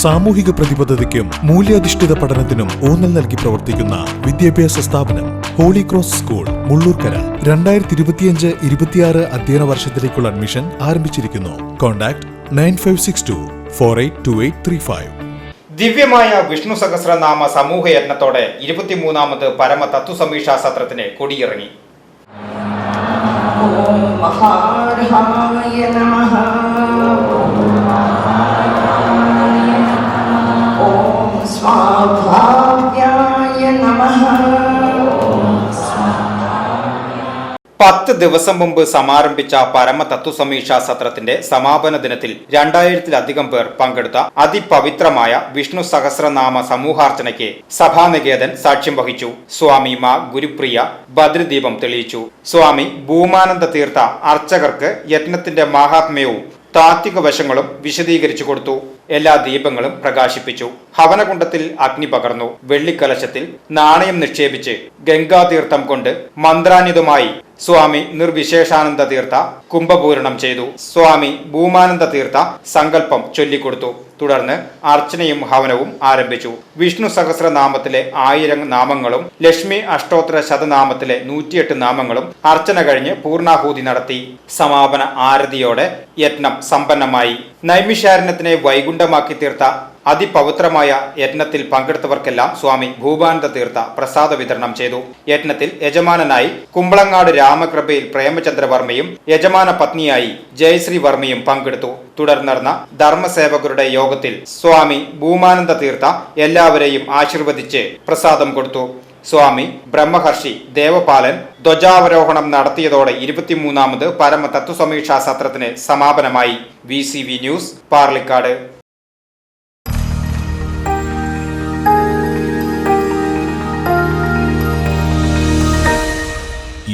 സാമൂഹിക പ്രതിബദ്ധതയ്ക്കും മൂല്യാധിഷ്ഠിത പഠനത്തിനും ഊന്നൽ നൽകി പ്രവർത്തിക്കുന്ന വിദ്യാഭ്യാസ സ്ഥാപനം ഹോളി ക്രോസ് സ്കൂൾ മുള്ളൂർക്കര. രണ്ടായിരത്തി ഇരുപത്തിയഞ്ച് ഇരുപത്തിയാറ് അധ്യയന വർഷത്തിലേക്കുള്ള അഡ്മിഷൻ ആരംഭിച്ചിരിക്കുന്നു. Contact nine five six two four eight two eight three five. ദിവ്യമായ വിഷ്ണു സഹസ്രനാമ സമൂഹ യജ്ഞത്തോടെ ഇരുപത്തിമൂന്നാമത് പരമ തത്വസമീക്ഷാ സത്രത്തിന് കൊടിയിറങ്ങി. പത്ത് ദിവസം മുമ്പ് സമാരംഭിച്ച പരമ തത്വസമീക്ഷാ സത്രത്തിന്റെ സമാപന ദിനത്തിൽ രണ്ടായിരത്തിലധികം പേർ പങ്കെടുത്ത അതിപവിത്രമായ വിഷ്ണു സഹസ്രനാമ സമൂഹാർച്ചനയ്ക്ക് സഭാനികേതൻ സാക്ഷ്യം വഹിച്ചു. സ്വാമി മാ ഗുരുപ്രിയ ഭദ്രദീപം തെളിയിച്ചു. സ്വാമി ഭൂമാനന്ദ തീർത്ഥ അർച്ചകർക്ക് യജ്ഞത്തിന്റെ മാഹാത്മ്യവും താത്വിക വശങ്ങളും വിശദീകരിച്ചു കൊടുത്തു. എല്ലാ ദീപങ്ങളും പ്രകാശിപ്പിച്ചു. ഹവനകുണ്ടത്തിൽ അഗ്നി പകർന്നു. വെള്ളിക്കലശത്തിൽ നാണയം നിക്ഷേപിച്ച് ഗംഗാതീർത്ഥം കൊണ്ട് മന്ത്രാന്വിതമായി സ്വാമി നിർവിശേഷാനന്ദ തീർത്ഥ കുംഭപൂരണം ചെയ്തു. സ്വാമി ഭൂമാനന്ദ തീർത്ഥ സങ്കല്പം ചൊല്ലിക്കൊടുത്തു. തുടർന്ന് അർച്ചനയും ഹവനവും ആരംഭിച്ചു. വിഷ്ണു സഹസ്രനാമത്തിലെ ആയിരം നാമങ്ങളും ലക്ഷ്മി അഷ്ടോത്തര ശതനാമത്തിലെ നൂറ്റിയെട്ട് നാമങ്ങളും അർച്ചന കഴിഞ്ഞ് പൂർണാഹൂതി നടത്തി. സമാപന ആരതിയോടെ യജ്ഞം സമ്പന്നമായി. നൈമിഷാരണത്തിനെ വൈകുണ്ഠമാക്കി തീർത്ത അതിപവിത്രമായ യജ്ഞത്തിൽ പങ്കെടുത്തവർക്കെല്ലാം സ്വാമി ഭൂപാനന്ദ തീർത്ഥ പ്രസാദ വിതരണം ചെയ്തു. യജ്ഞത്തിൽ യജമാനനായി കുമ്പളങ്ങാട് രാമകൃപയിൽ പ്രേമചന്ദ്രവർമ്മയും യജമാന പത്നിയായി ജയശ്രീ വർമ്മയും പങ്കെടുത്തു. തുടർന്ന് നടന്ന ധർമ്മസേവകരുടെ യോഗത്തിൽ സ്വാമി ഭൂമാനന്ദ തീർത്ഥ എല്ലാവരെയും ആശീർവദിച്ച് പ്രസാദം കൊടുത്തു. സ്വാമി ബ്രഹ്മഹർഷി ദേവപാലൻ ധ്വജാവരോഹണം നടത്തിയതോടെ ഇരുപത്തിമൂന്നാമത് പരമ തത്വസമീക്ഷാ സത്രത്തിന് സമാപനമായി. V News Parlikad.